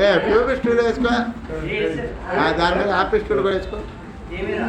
ఏ tube stool వేసుకో ఆ, దాని మీద ఆఫీస్ స్టూల్ కూడా వేసుకో తెలుగేనా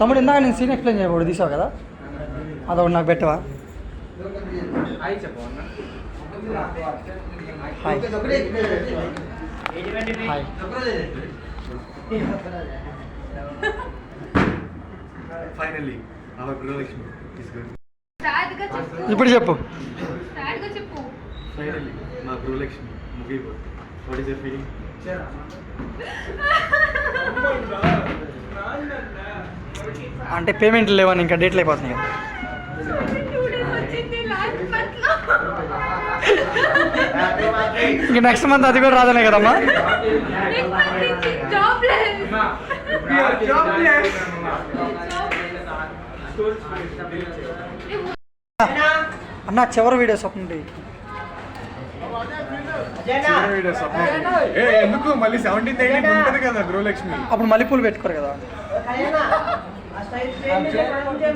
తమ్ముడు ఇందాక నేను సీన్ ఎక్స్ప్లెయిన్ చేయకూడదు తీసావు కదా? అదొకటి నాకు పెట్టవా? Hi hi. ఫైనల్లీ ఇప్పుడు చెప్పు. చెప్పు. ఫైనల్లీ మా Gruhalakshmi movie what is your feeling అంటే పేమెంట్లు లేవని ఇంకా డేట్లు అయిపోతున్నాయి కదా. టూ డేస్ వచ్చింది లాస్ట్ మంత్లో ఇంకా నెక్స్ట్ మంత్ అది కూడా రాదనే కదమ్మా? అన్న చివరి వీడియో స్వప్న ఏ ఎందుకు? మళ్ళీ సెవెంటీన్త్ ఎయిటీన్త్ ఉంటుంది కదా గృహలక్ష్మి. అప్పుడు మల్లెపూలు పెట్టుకోరు కదా.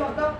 మొత్తం.